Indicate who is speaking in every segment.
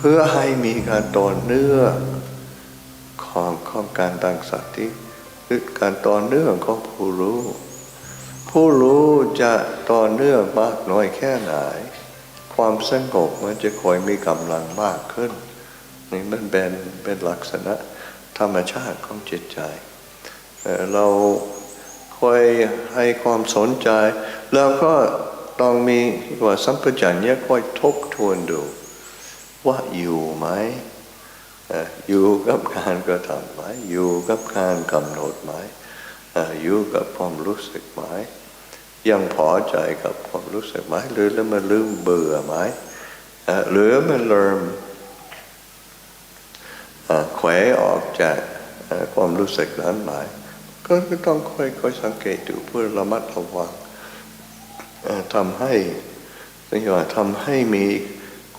Speaker 1: เพื่อให้มีการต่อเนื่องของของการตั้งสติคือการต่อเนื่องของผู้รู้ ผู้รู้จะต่อเนื่องมากน้อยแค่ไหน ความสงบมันจะคอยมีกำลังมากขึ้นนี่มันเป็นเป็นลักษณะธรรมชาติของจิตใจเเราคอยให้ความสนใจ แล้วก็ต้องมีว่าสัมปชัญญะคอยทบทวนดู ว่าอยู่ไหมอยู่กับการกระทำไหมอยู่กับการกำหนดไหมอยู่กับความรู้สึกไหมยังพอใจกับความรู้สึกไหมหรือแล้วมันลืมเบื่อไหมหรือมันเริ่มแขวออกจากความรู้สึกนั้นไหมก็ต้องค่อยๆสังเกตดูเพื่อระมัดระวังทำให้เรียกว่าทำให้มี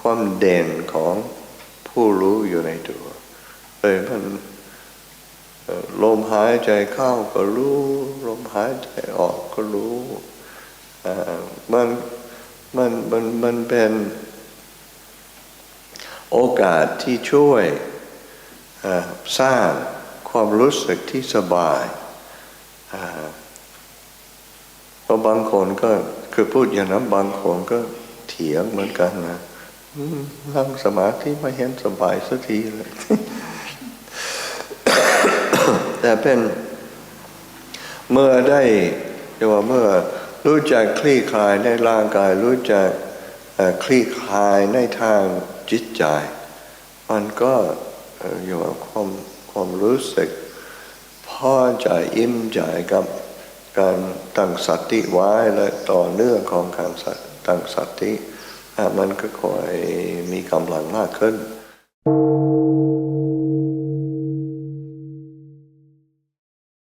Speaker 1: ความเด่นของผู้รู้อยู่ในตัวเลยมันลมหายใจเข้าก็รู้ ลมหายใจออกก็รู้มันมันมันมันเป็นโอกาสที่ช่วยสร้างความรู้สึกที่สบายเพราะบางคนก็คือพูดอย่างนั้นบางคนก็เถียงเหมือนกันนะ นั่งสมาธิไม่เห็นสบายสักทีเลย แต่เป็นเมื่อได้เรียกว่าเมื่อรู้จักคลี่คลายในร่างกาย รู้จักคลี่คลายในทางจิตใจ มันก็อยู่ว่าความความรู้สึกพอใจอิ่มใจกับการตั้งสติไว้และต่อเนื่องของการตั้งสติ มันก็ค่อยมีกำลังมากขึ้น